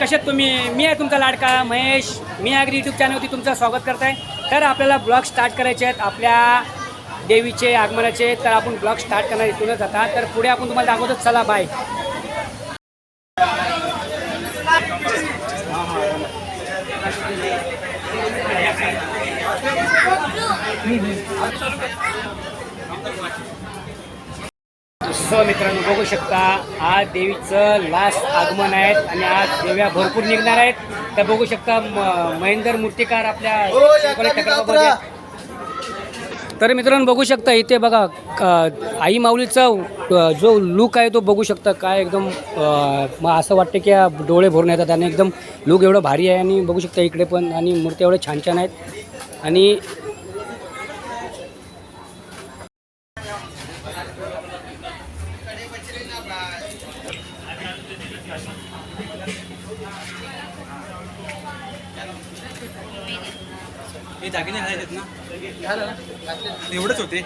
कशात तुम्ही मी आहे तुमचा लाडका महेश मी अग्री यूट्यूब चॅनलवरती तुमचं स्वागत करत आहे तर आपल्याला ब्लॉग स्टार्ट करायचे आहेत आपल्या देवीचे आगमनाचे तर आपण ब्लॉग स्टार्ट करणार इथूनच आता. तर पुढे आपण तुम्हाला दाखवतो चला बाय सो मित्रांनो बघू शकता. आज देवीचं लास्ट आगमन आहे आणि आज देव्या भरपूर निघणार आहेत. तर बघू शकता म- महेंदर मूर्तिकार आपल्या आहेत. तर मित्रांनो बघू शकता इथे बघा आई माऊलीचा जो लुक आहे तो बघू शकता. काय एकदम मग असं वाटतं की डोळे भरून येतात आणि एकदम लुक एवढं भारी आहे आणि बघू शकता इकडे पण आणि मूर्त्या एवढ्या छान छान आहेत. आणि हे दागिने आहेत ना? एवढंच होते?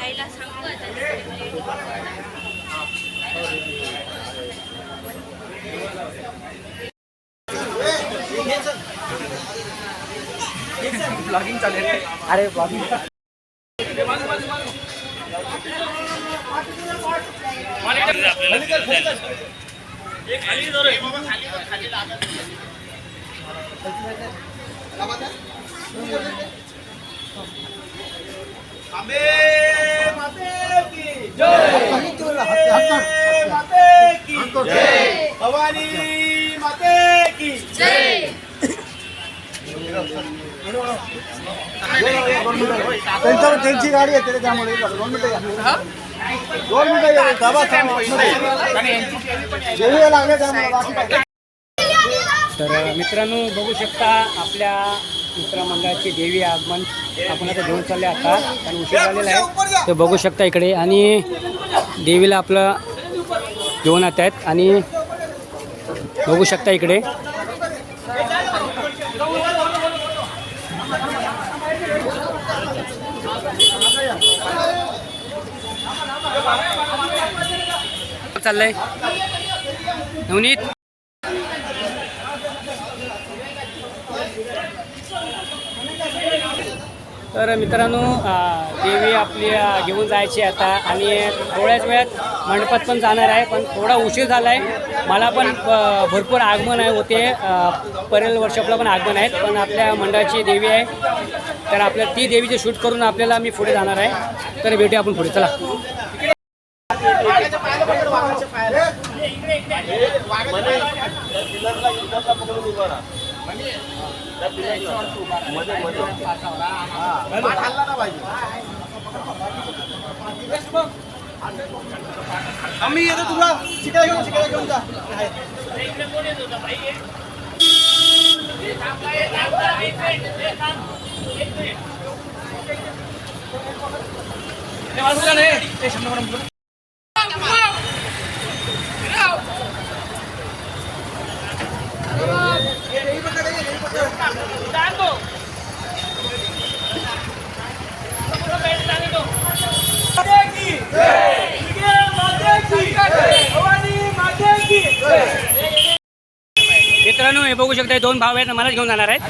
आईला सांगू आता. ब्लॉगिंग चालेल अरे बाबी भवानी माते की जय त्यांच्या त्यांची गाडी आहे त्याला त्यामुळे दोन मिनिटं या. दोन मिनिटं या. थांबा, थांबा. देवीला लागले त्यामुळे बाकी काय. तर मित्रांनो बघू शकता आपल्या मित्रमंडळाची देवी आगमन आपण आता घेऊन चालले आता आणि उशीर झालेला आहे. ते बघू शकता इकडे आणि देवीला आपलं घेऊन येत आहेत आणि बघू शकता इकडे. चाललंय. नवनीत. तर मित्रांनो देवी आपली घेऊन जायची आता आणि थोड्याच वेळात मंडपात पण जाणार आहे पण थोडा उशीर झाला आहे मला पण भरपूर आगमन आहे होते परेल वर्षापला पण आगमन आहेत पण आपल्या मंडळाची देवी आहे तर आपल्या ती देवीचे शूट करून आपल्याला मी पुढे जाणार आहे तर भेटूया आपण पुढे चला आम्ही येतो तुला शिकायला घेऊन शिकायला घेऊन जा मित्रांनो हे बघू शकता दोन भाव आहेत मलाच घेऊन जाणार आहेत.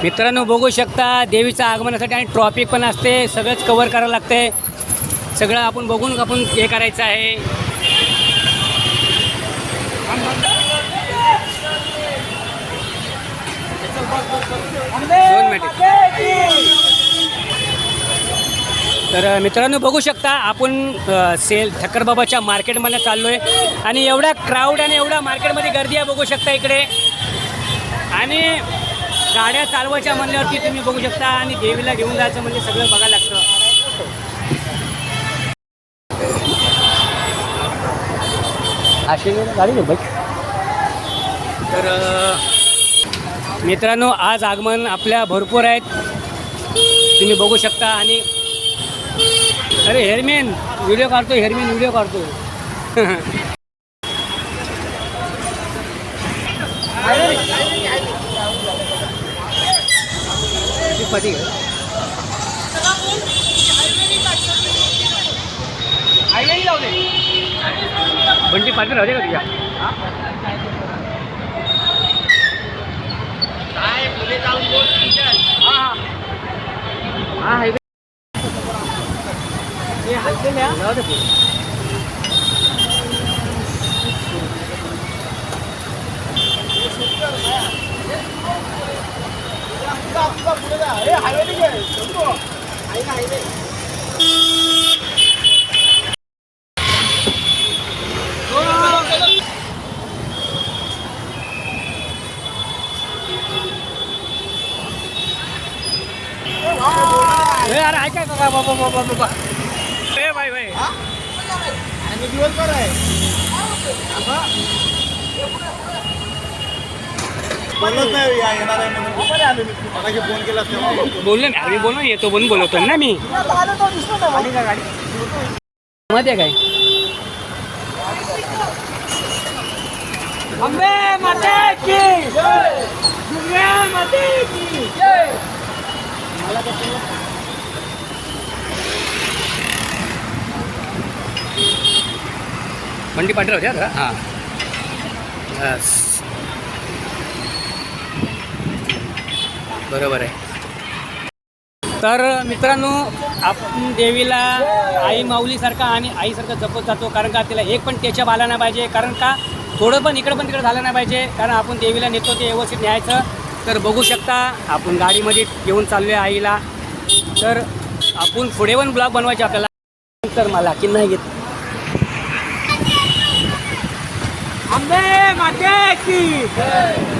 मित्रांनो बघू शकता देवीचं आगमनासाठी आणि ट्रॉफिक पण असते सगळंच कवर करावं लागते सगळं आपण बघून आपण हे करायचं आहे. दोन मिनिट तर मित्रांनो बघू शकता आपण सेल ठक्करबाबाच्या मार्केटमध्ये चाललो आहे आणि एवढा क्राऊड आणि एवढा मार्केटमध्ये गर्दी आहे बघू शकता इकडे. आणि गाड्या चालवायच्या म्हणल्यावरती तुम्ही बघू शकता आणि देवीला घेऊन जायचं म्हणजे सगळं बघायला लागतं. अशी गाडी बाईक तर मित्रांनो आज आगमन आपल्या भरपूर आहेत. तुम्ही बघू शकता आणि अरे हेरमेन व्हिडिओ काढतो हेरमेन व्हिडिओ काढतो बंटी पाटील राहते का तुझ्या? ए, अरे ऐका का बाबा बाबा बाबा ए बाई बाई आणि दिवसभर आहे बोलत नाही या येणार आहे म्हणून कुठे आलो मी मगाशी फोन केला तेव्हा बोलतो. बोललो ना मी बोललो येतो म्हणून बोलवतो ना मी. मध्ये काय? अंबे माते की! दुर्गा माते की! हां. बरोबर आहे. तर मित्रांनो आपण देवीला आई माऊलीसारखा आणि आईसारखं जपत जातो कारण का तिला एक पण त्याच्या आला नाही पाहिजे कारण का थोडं पण इकडं पण तिकडं झालं नाही पाहिजे कारण आपण देवीला नेतो ते व्यवस्थित न्यायचं. तर बघू शकता आपण गाडीमध्ये घेऊन चाललो आहे आईला. तर आपण पुढे पण ब्लॉग बनवायचे आपल्याला. तर मला की नाही घेत आंबे माते की.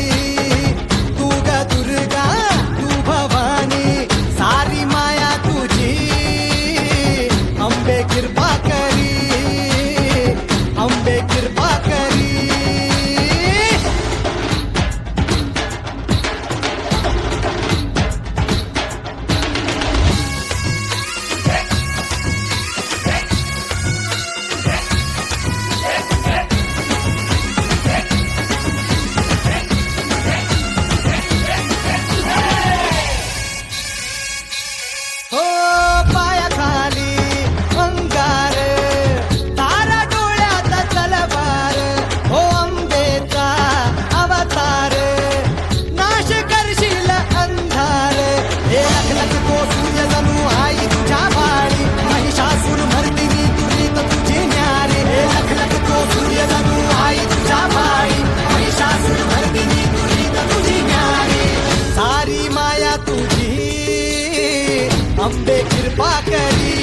अंबे कृपा करी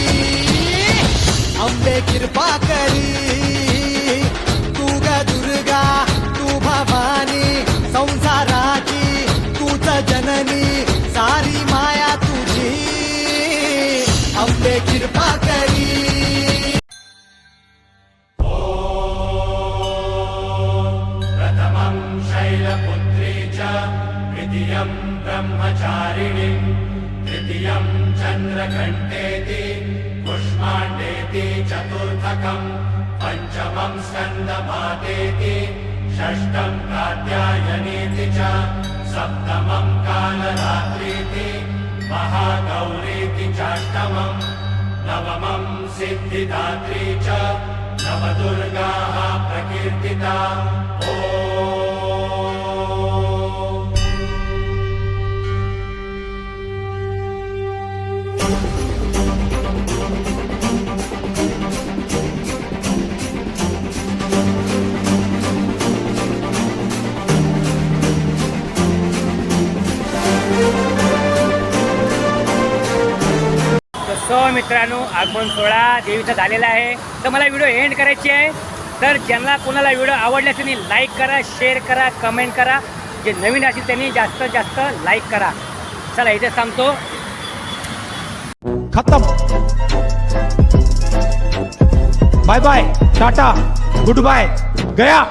अंबे कृपा करी तू ग दुर्गा तू भवानी संसाराची तूच जननी सारी माया तुझी. अंबे कृपा करी शैलपुत्री च द्वितीयं ब्रह्मचारिणी तृतीयम् चन्द्रकण्ठेति कुष्माण्डेति चतुर्थकम् पञ्चमम् स्कन्दपादेति षष्ठम् कात्यायनेति च सप्तमम् कालरात्रीति महागौरीति चाष्टमम् नवमम् सिद्धिदात्री च नवदुर्गाः प्रकीर्तिता। ओ मित्रांनो आगमन सोहळा देवीचा झालेला आहे. तर मला व्हिडिओ एंड करायची आहे. तर ज्यांना कोणाला व्हिडिओ आवडला त्यांनी लाईक करा शेअर करा कमेंट करा. जे नवीन असेल त्यांनी जास्तीत जास्त लाईक करा. चला इथे सांगतो खतम. Bye bye tata good bye गया.